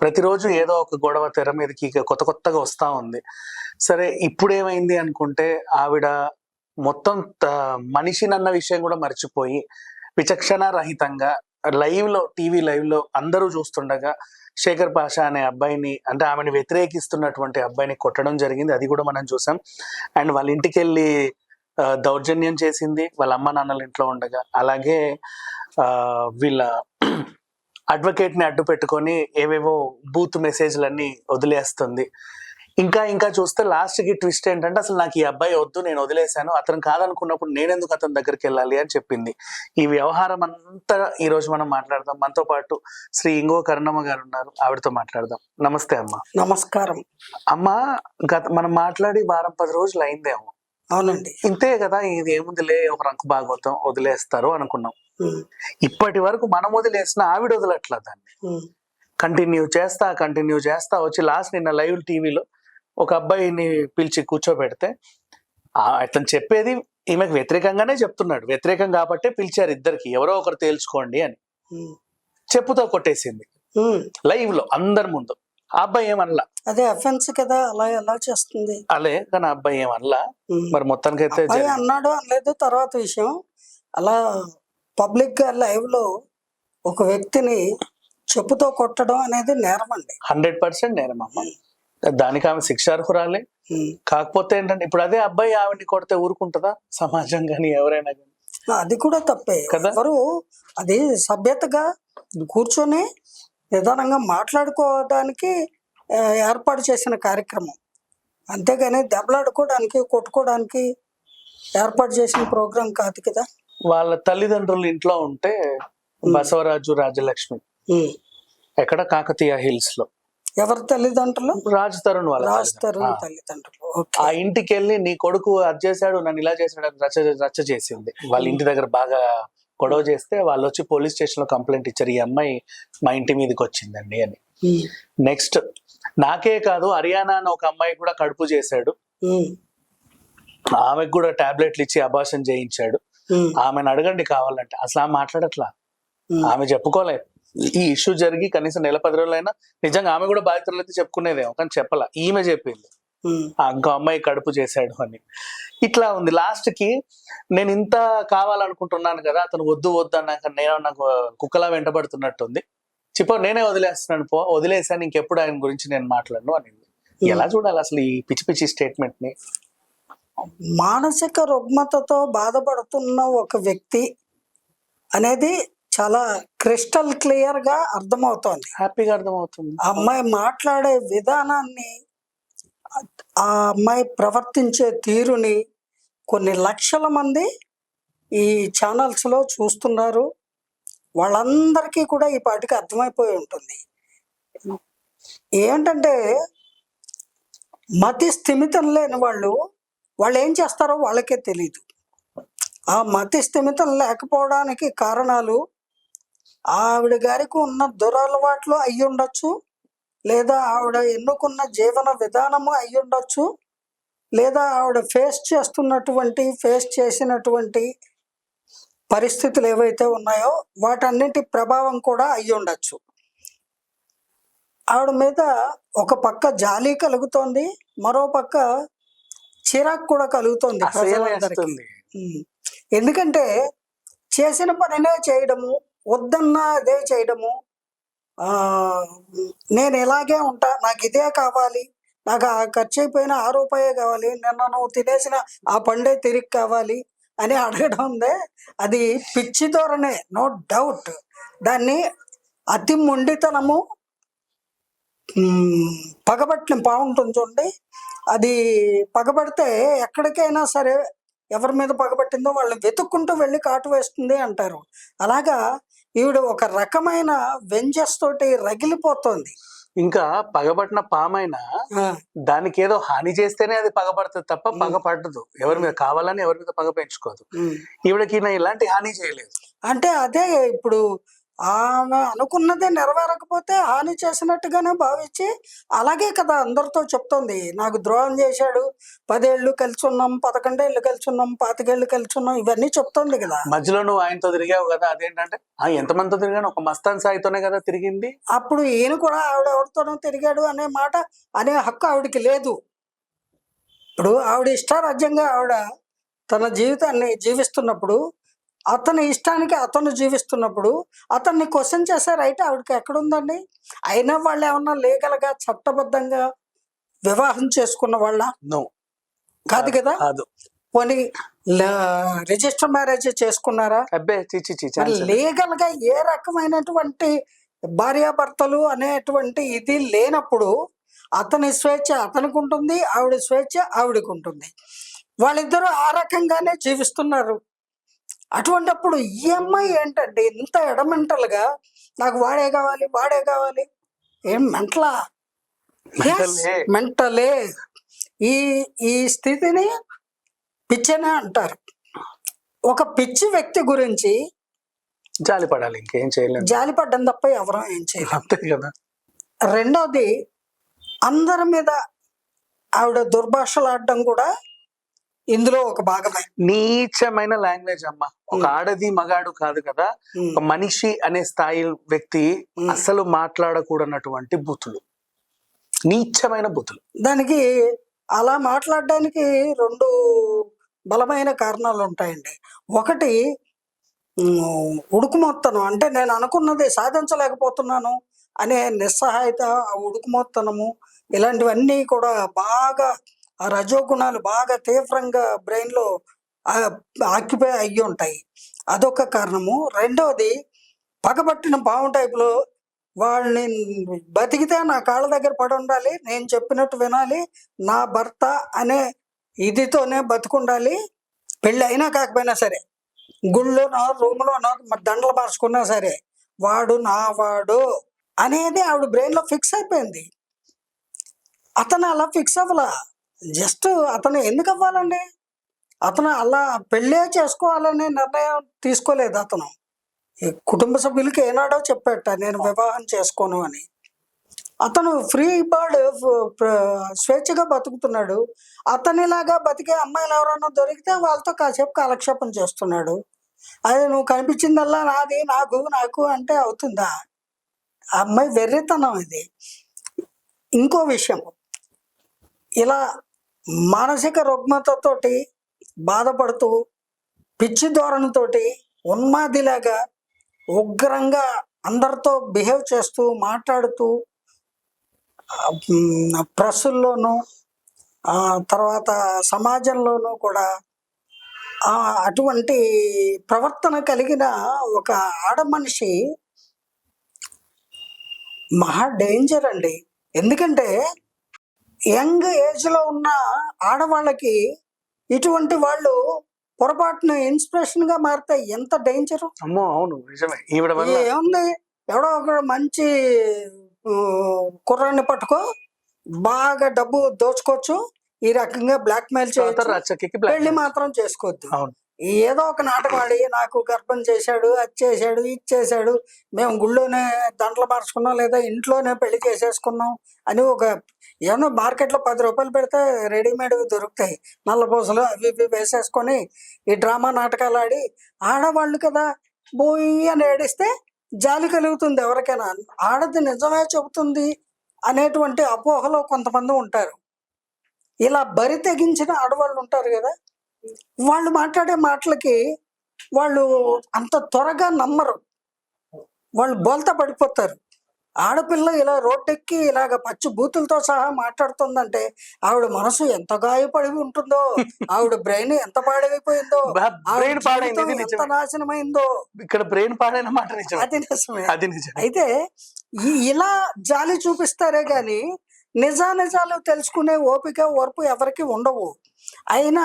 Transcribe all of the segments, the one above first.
ప్రతిరోజు ఏదో ఒక గొడవ తెర మీదకి కొత్త కొత్తగా వస్తా ఉంది. సరే ఇప్పుడేమైంది అనుకుంటే ఆవిడ మొత్తం త- మనిషినన్న విషయం కూడా మర్చిపోయి విచక్షణ రహితంగా లైవ్లో టీవీ లైవ్లో అందరూ చూస్తుండగా శేఖర్ పాషా అనే అబ్బాయిని అంటే ఆమెను వ్యతిరేకిస్తున్నటువంటి అబ్బాయిని కొట్టడం జరిగింది. అది కూడా మనం చూసాం. అండ్ వాళ్ళ ఇంటికి వెళ్ళి దౌర్జన్యం చేసింది. వాళ్ళ అమ్మ నాన్నల ఇంట్లో ఉండగా. అలాగే వీళ్ళ అడ్వకేట్ని అడ్డు పెట్టుకొని ఏవేవో బూత్ మెసేజ్లన్నీ వదిలేస్తుంది. ఇంకా ఇంకా చూస్తే లాస్ట్కి ట్విస్ట్ ఏంటంటే అసలు నాకు ఈ అబ్బాయి వద్దు నేను వదిలేశాను అతను కాదనుకున్నప్పుడు నేనెందుకు అతని దగ్గరికి వెళ్ళాలి అని చెప్పింది. ఈ వ్యవహారం అంతా ఈ రోజు మనం మాట్లాడదాం. మనతో పాటు శ్రీ ఇంగో కరుణమ్మ గారు ఉన్నారు. ఆవిడతో మాట్లాడదాం. నమస్తే అమ్మ. నమస్కారం. అమ్మ గత మనం మాట్లాడి వారం పది రోజులు అయిందేమో. అవునండి. ఇంతే కదా ఇది ఏముందిలే ఒక రంకు భాగవతం వదిలేస్తారు అనుకున్నాం. ఇప్పటి వరకు మనం వదిలేసిన ఆవిడ వదలట్లా దాన్ని. కంటిన్యూ చేస్తా కంటిన్యూ చేస్తా వచ్చి లాస్ట్ నిన్న లైవ్ టీవీలో ఒక అబ్బాయిని పిలిచి కూర్చోబెడితే అతను చెప్పేది ఈమెకు వ్యతిరేకంగానే చెప్తున్నాడు. వ్యతిరేకం కాబట్టే పిలిచారు ఇద్దరికి. ఎవరో ఒకరు తేల్చుకోండి అని. చెప్పుతో కొట్టేసింది. లైవ్లో అందరి ముందు. ఆ అబ్బాయి ఏమనలా? అదే అఫెన్స్ కదా అలా ఎలా చేస్తుంది? అలే కానీ అబ్బాయి ఏమనలా. మరి మొత్తానికైతే అన్నాడు అనలేదు తర్వాత విషయం. అలా పబ్లిక్గా లైవ్లో ఒక వ్యక్తిని చెప్పుతో కొట్టడం అనేది నేరం అండి. హండ్రెడ్ పర్సెంట్ నేరమమ్మ దానికి ఆమె శిక్షార్హురాలే. కాకపోతే ఏంటంటే ఇప్పుడు అదే అబ్బాయి ఆవిడని కొడితే ఊరుకుంటుందా? సమాజం కానీ ఎవరైనా కానీ అది కూడా తప్పే. కదా? ఎవరు అది సభ్యతగా కూర్చొని నిదానంగా మాట్లాడుకోవడానికి ఏర్పాటు చేసిన కార్యక్రమం. అంతేగాని దెబ్బలాడుకోవడానికి కొట్టుకోవడానికి ఏర్పాటు చేసిన ప్రోగ్రాం కాదు కదా? వాళ్ళ తల్లిదండ్రులు ఇంట్లో ఉంటే బసవరాజు రాజలక్ష్మి. ఎక్కడ కాకతీయ హిల్స్లో ఎవరి తల్లిదండ్రులు రాజ్ తరుణ్ వాళ్ళ రాస్తారు తల్లిదండ్రులు. ఆ. తల్లిదండ్రులు ఆ ఓకే ఇంటికి వెళ్ళి నీ కొడుకు అది చేశాడు నన్ను ఇలా చేశాడు రచ్చ రచ్చ చేసింది వాళ్ళ ఇంటి దగ్గర బాగా గొడవ చేస్తే వాళ్ళు వచ్చి పోలీస్ స్టేషన్లో కంప్లైంట్ ఇచ్చారు ఈ అమ్మాయి మా ఇంటి మీదకి వచ్చిందండి అని. నెక్స్ట్ నాకే కాదు హర్యానా అని ఒక అమ్మాయి కూడా కడుపు చేశాడు. ఆమెకు కూడా టాబ్లెట్లు ఇచ్చి అబార్షన్ చేయించాడు. ఆమెను అడగండి కావాలంటే. అసలు ఆమె మాట్లాడట్లా. ఆమె చెప్పుకోలేదు ఈ ఇష్యూ జరిగి కనీసం నెల పది రోజులైనా నిజంగా ఆమె కూడా బాధితులు అయితే చెప్పుకునేదేమో కానీ చెప్పాల. ఈమె చెప్పింది. ఇంకో అమ్మాయి కడుపు చేశాడు అని. ఇట్లా ఉంది. లాస్ట్కి నేను ఇంత కావాలనుకుంటున్నాను కదా అతను వద్దు వద్దు అన్నాక నేను నాకు కుక్కలా వెంటబడుతున్నట్టుంది. చెప్పు నేనే వదిలేస్తున్నాను పో వదిలేసాను ఇంకెప్పుడు ఆయన గురించి నేను మాట్లాడను అని ఎలా చూడాలి అసలు ఈ పిచ్చి పిచ్చి స్టేట్మెంట్ని మానసిక రుగ్మతతో బాధపడుతున్న ఒక వ్యక్తి అనేది చాలా క్రిస్టల్ క్లియర్గా అర్థమవుతోంది. హ్యాపీగా అర్థమవుతుంది. ఆ అమ్మాయి మాట్లాడే విధానాన్ని ఆ అమ్మాయి ప్రవర్తించే తీరుని కొన్ని లక్షల మంది ఈ ఛానల్స్లో చూస్తున్నారు. వాళ్ళందరికీ కూడా ఈ పాటికి అర్థమైపోయి ఉంటుంది. ఏంటంటే మతి స్థిమితం లేని వాళ్ళు వాళ్ళు ఏం చేస్తారో వాళ్ళకే తెలియదు ఆ మతి స్థిమితం లేకపోవడానికి కారణాలు ఆవిడ గారికి ఉన్న దురలవాట్లు అయి ఉండొచ్చు లేదా ఆవిడ ఎన్నుకున్న జీవన విధానము అయి ఉండొచ్చు లేదా ఆవిడ ఫేస్ చేస్తున్నటువంటి ఫేస్ చేసినటువంటి పరిస్థితులు ఏవైతే ఉన్నాయో వాటన్నిటి ప్రభావం కూడా అయి ఉండొచ్చు ఆవిడ మీద ఒక పక్క జాలి కలుగుతోంది మరో పక్క చిరాకు కూడా కలుగుతోంది. ఎందుకంటే చేసిన పనినే చేయడము వద్దన్నా అదే చేయడము ఆ నేను ఇలాగే ఉంటా నాకు ఇదే కావాలి నాకు ఆ ఖర్చు అయిపోయిన ఆ రూపాయే కావాలి నిన్న నువ్వు తినేసిన ఆ పండే తిరిగి కావాలి అని అడగడం ఉందే అది పిచ్చి ధోరణే నో డౌట్. దాన్ని అతి మొండితనము పగబట్టిన బాగుంటుంది చూడండి. అది పగబడితే ఎక్కడికైనా సరే ఎవరి మీద పగబట్టిందో వాళ్ళని వెతుక్కుంటూ వెళ్ళి కాటు వేస్తుంది అంటారు. అలాగా ఈవిడ ఒక రకమైన వెంజస్ తోటి రగిలిపోతోంది. ఇంకా పగబట్టిన పామైనా దానికి ఏదో హాని చేస్తేనే అది పగపడుతుంది తప్ప పగ పడదు ఎవరి మీద కావాలని ఎవరి మీద పగ పెంచుకోదు. ఈవిడకి ఇలాంటి హాని చేయలేదు. అంటే అదే ఇప్పుడు ఆమె అనుకున్నదే నెరవేరకపోతే హాని చేసినట్టుగానే భావించి అలాగే కదా అందరితో చెప్తోంది. నాకు ద్రోహం చేశాడు. పదేళ్ళు కలిసి ఉన్నాం పదకొండేళ్ళు కలిసి ఉన్నాం పాతికేళ్ళు కలిసి ఉన్నాం ఇవన్నీ చెప్తోంది కదా. మధ్యలో నువ్వు ఆయనతో తిరిగావు కదా అదేంటంటే ఆ ఎంతమందితో తిరిగాను ఒక మస్తాన్ సాయితోనే కదా తిరిగింది? అప్పుడు ఈయన కూడా ఆవిడ ఎవరితోనో తిరిగాడు అనే మాట అనే హక్కు ఆవిడకి లేదు. ఇప్పుడు ఆవిడ ఇష్టారాజ్యంగా ఆవిడ తన జీవితాన్ని జీవిస్తున్నప్పుడు అతని ఇష్టానికి అతను జీవిస్తున్నప్పుడు అతన్ని క్వశ్చన్ చేసే రైట్ ఆవిడకి ఎక్కడుందండి? అయినా వాళ్ళు ఏమన్నా లీగల్గా చట్టబద్ధంగా వివాహం చేసుకున్న వాళ్ళ? నో. కాదు కదా? కాదు. పోనీ రిజిస్టర్ మ్యారేజ్ చేసుకున్నారా? లీగల్గా ఏ రకమైనటువంటి భార్యాభర్తలు అనేటువంటి ఇది లేనప్పుడు అతని స్వేచ్ఛ అతనికి ఉంటుంది ఆవిడ స్వేచ్ఛ ఆవిడకి ఉంటుంది. వాళ్ళిద్దరూ ఆ రకంగానే జీవిస్తున్నారు. అటువంటప్పుడు ఈ అమ్మాయి ఏంటంటే ఇంత ఎడమెంటల్గా నాకు వాడే కావాలి వాడే కావాలి. ఏం మెంటలా. మెంటలే. ఈ ఈ స్థితిని పిచ్చనే అంటారు. ఒక పిచ్చి వ్యక్తి గురించి జాలి పడాలి ఇంకేం చేయలేదు జాలి పడ్డం తప్ప ఎవరూ ఏం చేయలేం. అంతే కదా. రెండోది అందరి మీద ఆవిడ దుర్భాషలాడడం కూడా ఇందులో ఒక భాగమే నీచమైన లాంగ్వేజ్ అమ్మ. ఒక. ఆడది మగాడు కాదు కదా. ఒక మనిషి అనే స్థాయి వ్యక్తి. అసలు మాట్లాడకూడనటువంటి బూతులు. నీచమైన బూతులు. దానికి అలా మాట్లాడడానికి రెండు బలమైన కారణాలు ఉంటాయండి. ఒకటి ఉడుకుమొత్తనం అంటే నేను అనుకున్నది సాధించలేకపోతున్నాను అనే నిస్సహాయత ఆ ఉడుకుమొత్తనము ఇలాంటివన్నీ కూడా బాగా ఆ రజోగుణాలు బాగా తీవ్రంగా బ్రెయిన్లో ఆక్యుపై అయ్యి ఉంటాయి. అదొక కారణము. రెండవది పగబట్టిన పాము టైపులో వాళ్ళని బతికితే నా కాళ్ళ దగ్గర పడి ఉండాలి నేను చెప్పినట్టు వినాలి నా భర్త అనే ఇదితోనే బతుకుండాలి పెళ్ళి అయినా కాకపోయినా సరే గుళ్ళోనో రూమ్లోనో మరి దండలు మార్చుకున్నా సరే వాడు నా వాడు అనేది ఆవిడ బ్రెయిన్లో ఫిక్స్ అయిపోయింది. అతను అలా ఫిక్స్ అవ్వలా. జస్ట్ అతను ఎందుకు అవ్వాలండి అతను అలా పెళ్ళే చేసుకోవాలనే నిర్ణయం తీసుకోలేదు అతను. ఈ కుటుంబ సభ్యులకి ఏనాడో చెప్పాట నేను వివాహం చేసుకోను అని. అతను ఫ్రీ బర్డ్ స్వేచ్ఛగా బతుకుతున్నాడు. అతనిలాగా బతికే అమ్మాయిలు ఎవరైనా దొరికితే వాళ్ళతో కాసేపు కాలక్షేపం చేస్తున్నాడు. అదే నువ్వు కనిపించిందల్లా నాది నాకు నాకు అంటే అవుతుందా? ఆ అమ్మాయి వెర్రితనం ఇది. ఇంకో విషయం. ఇలా మానసిక రుగ్మతతోటి బాధపడుతూ పిచ్చి ధోరణితోటి ఉన్మాదిలాగా ఉగ్రంగా అందరితో బిహేవ్ చేస్తూ మాట్లాడుతూ ప్రెస్సుల్లోనూ తర్వాత సమాజంలోనూ కూడా అటువంటి ప్రవర్తన కలిగిన ఒక ఆడ మనిషి మహా డేంజర్ అండి. ఎందుకంటే యంగ్ ఏజ్లో ఉన్న ఆడవాళ్ళకి ఇటువంటి వాళ్ళు పొరపాటున ఇన్స్పిరేషన్గా మారితే ఎంత డేంజర్? అమ్మో అవును నిజమే. ఈవిడ వల్ల ఏముంది? ఎవడో ఒక మంచి కుర్రాన్ని పట్టుకో బాగా డబ్బు దోచుకోవచ్చు ఈ రకంగా బ్లాక్ మెయిల్ చేయొచ్చు రచ్చకి పెళ్ళి మాత్రం చేసుకోవద్దు. అవును. ఏదో ఒక నాటకం ఆడి నాకు గర్భం చేశాడు అది చేశాడు ఇది చేశాడు మేము గుళ్ళోనే దండలు మార్చుకున్నాం లేదా ఇంట్లోనే పెళ్ళి చేసేసుకున్నాం అని ఒక ఏమన్నా మార్కెట్లో పది రూపాయలు పెడితే రెడీమేడ్ దొరుకుతాయి. నల్లపూసలు అవి ఇవి వేసేసుకొని ఈ డ్రామా నాటకాలు ఆడి ఆడవాళ్ళు కదా బోయి అని ఏడిస్తే జాలి కలుగుతుంది ఎవరికైనా. ఆడది నిజమే చెబుతుంది అనేటువంటి అపోహలో కొంతమంది ఉంటారు. ఇలా బరి తెగించిన ఆడవాళ్ళు ఉంటారు కదా వాళ్ళు మాట్లాడే మాటలకి వాళ్ళు అంత త్వరగా నమ్మరు. వాళ్ళు బోల్తా పడిపోతారు. ఆడపిల్ల ఇలా రోడ్డెక్కి ఇలాగ పచ్చి బూతులతో సహా మాట్లాడుతుందంటే ఆవిడ మనసు ఎంత గాయపడి ఉంటుందో ఆవిడ బ్రెయిన్ ఎంత పాడైపోయిందో బ్రెయిన్ పాడైంది ఎంత నాశనమైందో. ఇక్కడ బ్రెయిన్ పాడైన మాట అది నిజమే. అది నిజమే. అయితే ఇలా జాలి చూపిస్తారే గాని నిజానిజాలు తెలుసుకునే ఓపిక ఓర్పు ఎవరికి ఉండవు. అయినా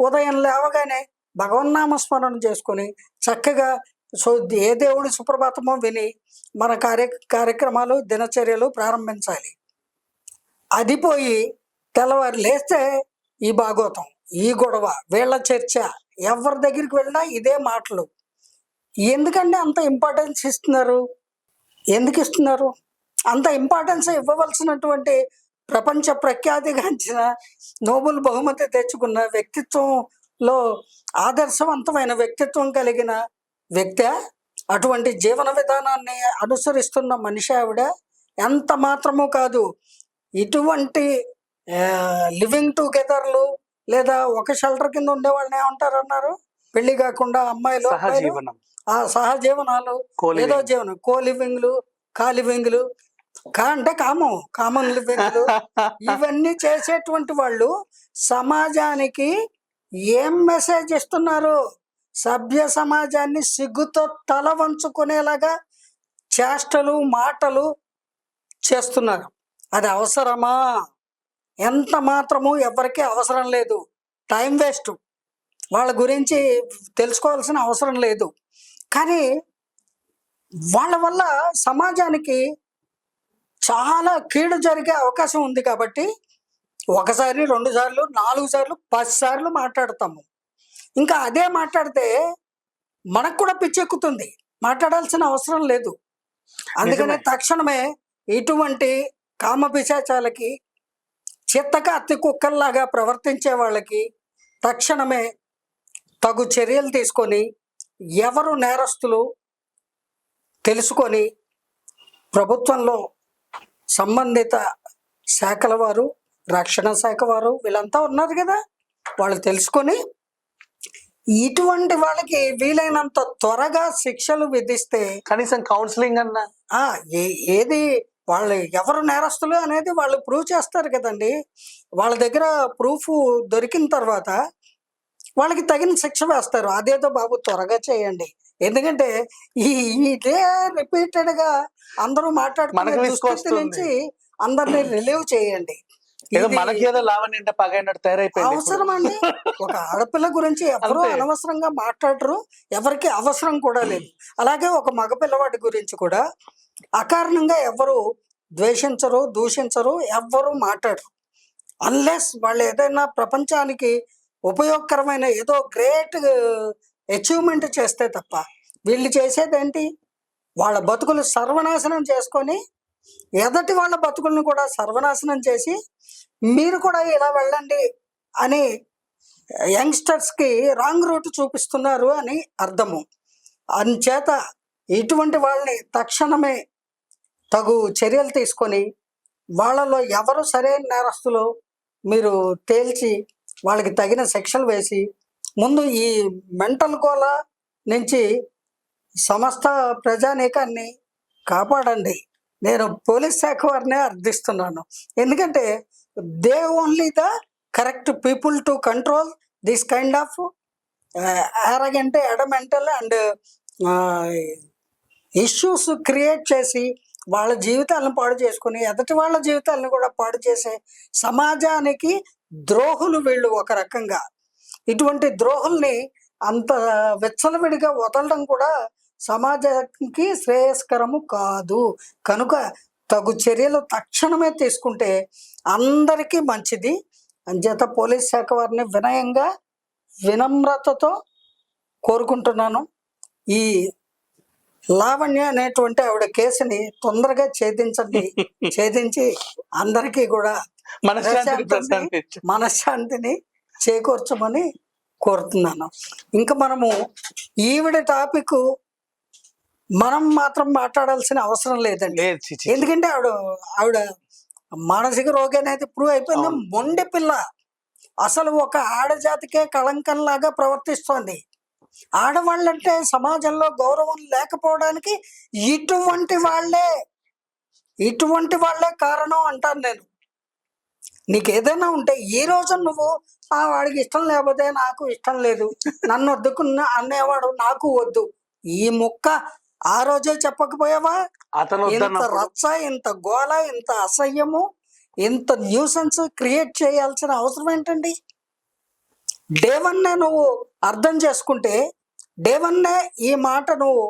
ఉదయం లేవగానే భగవన్నామ స్మరణ చేసుకుని చక్కగా సో ఏ దేవుడి సుప్రభాతమో విని మన కార్య కార్యక్రమాలు దినచర్యలు ప్రారంభించాలి. అది పోయి తెల్లవారు లేస్తే ఈ భాగోతం ఈ గొడవ వీళ్ళ చర్చ ఎవరి దగ్గరికి వెళ్ళినా ఇదే మాటలు. ఎందుకండి అంత ఇంపార్టెన్స్ ఇస్తున్నారు? ఎందుకు ఇస్తున్నారు? అంత ఇంపార్టెన్స్ ఇవ్వవలసినటువంటి ప్రపంచ ప్రఖ్యాతిగాంచిన నోబెల్ బహుమతి తెచ్చుకున్న వ్యక్తిత్వంలో ఆదర్శవంతమైన వ్యక్తిత్వం కలిగిన వ్యక్తి అటువంటి జీవన విధానాన్ని అనుసరిస్తున్న మనిషి ఆవిడ ఎంత మాత్రమూ కాదు. ఇటువంటి లివింగ్ టుగెదర్లు లేదా ఒక షెల్టర్ కింద ఉండే వాళ్ళని ఏమంటారు అన్నారు పెళ్ళి కాకుండా అమ్మాయిలు ఆ సహజీవనాలు ఏదో జీవనం కో లివింగ్లు కా అంటే కామం కామన్ ఇవన్నీ చేసేటువంటి వాళ్ళు సమాజానికి ఏం మెసేజ్ ఇస్తున్నారు సభ్య సమాజాన్ని సిగ్గుతో తల వంచుకునేలాగా చేష్టలు మాటలు చేస్తున్నారు. అది అవసరమా? ఎంత మాత్రము ఎవరికీ అవసరం లేదు. Time waste. వాళ్ళ గురించి తెలుసుకోవాల్సిన అవసరం లేదు. కానీ వాళ్ళ వల్ల సమాజానికి చాలా కీడు జరిగే అవకాశం ఉంది కాబట్టి ఒకసారి రెండు సార్లు నాలుగు సార్లు పది సార్లు మాట్లాడతాము. ఇంకా అదే మాట్లాడితే మనకు కూడా పిచ్చెక్కుతుంది మాట్లాడాల్సిన అవసరం లేదు. అందుకనే. తక్షణమే ఇటువంటి కామ పిశాచాలకి చిత్తక అత్తి కుక్కల్లాగా ప్రవర్తించే వాళ్ళకి తక్షణమే తగు చర్యలు తీసుకొని ఎవరు నేరస్తులు తెలుసుకొని ప్రభుత్వంలో సంబంధిత శాఖల వారు రక్షణ శాఖ వారు వీళ్ళంతా ఉన్నారు కదా. వాళ్ళు తెలుసుకొని ఇటువంటి వాళ్ళకి వీలైనంత త్వరగా శిక్షలు విధిస్తే కనీసం కౌన్సిలింగ్ అన్న. ఏది వాళ్ళు ఎవరు నేరస్తులు అనేది వాళ్ళు ప్రూవ్ చేస్తారు కదండి. వాళ్ళ దగ్గర ప్రూఫ్ దొరికిన తర్వాత వాళ్ళకి తగిన శిక్ష వేస్తారు. అదేదో బాబు త్వరగా చేయండి. ఎందుకంటే ఈ ఇదే రిపీటెడ్గా అందరూ విసుగొస్తుంది. నుంచి అందరినీ రిలీవ్ చేయండి లావణ్యంటే పగైనట్టు తయారైపోయింది. అవసరం అండి ఒక ఆడపిల్ల గురించి ఎవరు. అనవసరంగా మాట్లాడరు ఎవరికి అవసరం కూడా లేదు అలాగే ఒక మగపిల్లవాడి గురించి కూడా అకారణంగా ఎవరు ద్వేషించరు దూషించరు ఎవ్వరు మాట్లాడరు అన్లెస్ వాళ్ళు ఏదైనా ప్రపంచానికి ఉపయోగకరమైన ఏదో గ్రేట్ అచీవ్మెంట్ చేస్తే తప్ప వీళ్ళు చేసేదేంటి వాళ్ళ బతుకులు సర్వనాశనం చేసుకొని ఎదటి వాళ్ళ బతుకులను కూడా సర్వనాశనం చేసి మీరు కూడా ఇలా వెళ్ళండి అని యంగ్స్టర్స్కి రాంగ్ రూట్ చూపిస్తున్నారు అని అర్థము. అందుచేత ఇటువంటి వాళ్ళని తక్షణమే తగు చర్యలు తీసుకొని వాళ్ళలో ఎవరు సరైన నేరస్తులో మీరు తేల్చి వాళ్ళకి తగిన శిక్షలు వేసి ముందు ఈ మెంటల్ గోల నుంచి సమస్త ప్రజానీకాన్ని కాపాడండి. నేను పోలీస్ శాఖ వారినే అర్థిస్తున్నాను. ఎందుకంటే they only the correct people to control this kind of arrogant adamant and issues create చేసి వాళ్ళ జీవితాలను పాడు చేసుకుని ఎదటి వాళ్ళ జీవితాలను కూడా పాడు చేసే సమాజానికి ద్రోహులు వీళ్ళు ఒక రకంగా. ఇటువంటి ద్రోహుల్ని అంత విచ్చలవిడిగా వదలడం కూడా సమాజానికి శ్రేయస్కరము కాదు. కనుక తగు చర్యలు తక్షణమే తీసుకుంటే అందరికీ మంచిది. అంచేత పోలీస్ శాఖ వారిని వినయంగా వినమ్రతతో కోరుకుంటున్నాను. ఈ లావణ్య అనేటువంటి ఆవిడ కేసుని తొందరగా ఛేదించండి. ఛేదించి అందరికీ కూడా మనశ్శాంతిని మనశ్శాంతిని చేకూర్చమని కోరుతున్నాను. ఇంకా మనము ఈవిడ టాపిక్ మనం మాత్రం మాట్లాడాల్సిన అవసరం లేదండి. ఎందుకంటే ఆవిడ ఆవిడ మానసిక రోగి అనేది ప్రూవ్ అయిపోయింది. మొండి పిల్ల. అసలు ఒక ఆడజాతికే కళంకంలాగా ప్రవర్తిస్తోంది. ఆడవాళ్ళంటే సమాజంలో గౌరవం లేకపోవడానికి ఇటువంటి వాళ్ళే. ఇటువంటి వాళ్ళే కారణం అంటాను నేను. నీకు ఏదైనా ఉంటే ఈ రోజు నువ్వు ఆ వాడికి ఇష్టం లేకపోతే నాకు ఇష్టం లేదు. నన్ను వద్దుకున్న అనేవాడు నాకు వద్దు. ఈ ముక్క ఆ రోజే చెప్పకపోయావా? అతను ఇంత రచ్చ ఇంత గోల ఇంత అసహ్యము ఇంత న్యూసెన్స్ క్రియేట్ చేయాల్సిన అవసరం ఏంటండి? డేవన్నే నువ్వు అర్థం చేసుకుంటే డేవన్నే ఈ మాట నువ్వు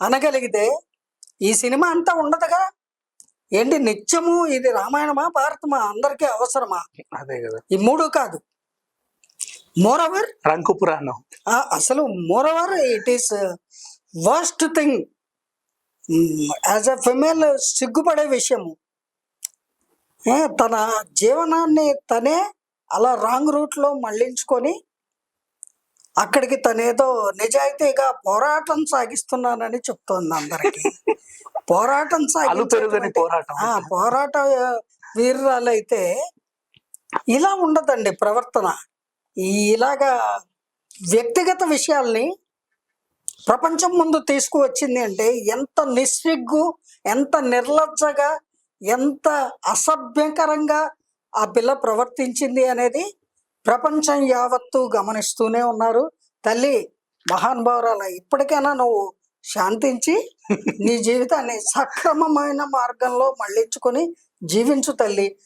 అనగలిగితే ఈ సినిమా అంతా ఉండదుగా? ఏంటి నిత్యము ఇది రామాయణమా భారతమా? అందరికీ అవసరమా? అదే కదా. ఈ మూడు కాదు. మోరవర్ రంకు పురాణం. అసలు moreover it is worst thing as a female సిగ్గుపడే విషయము. తన జీవనాన్ని తనే అలా రాంగ్ రూట్లో మళ్ళించుకొని అక్కడికి తనేదో నిజాయితీగా పోరాటం సాగిస్తున్నానని చెప్తోంది అందరికి. పోరాటం పెరుగని పోరాటం ఆ పోరాట వీరురాలైతే ఇలా ఉండదండి ప్రవర్తన. ఈ ఇలాగా వ్యక్తిగత విషయాల్ని ప్రపంచం ముందు తీసుకువచ్చింది అంటే ఎంత నిస్సిగ్గు ఎంత నిర్లజ్జగా ఎంత అసభ్యకరంగా ఆ పిల్ల ప్రవర్తించింది అనేది ప్రపంచం యావత్తు గమనిస్తూనే ఉన్నారు. తల్లి మహానుభావురాల ఇప్పటికైనా నువ్వు శాంతించి నీ జీవితాన్ని సక్రమమైన మార్గంలో మళ్ళించుకొని జీవించు తల్లి.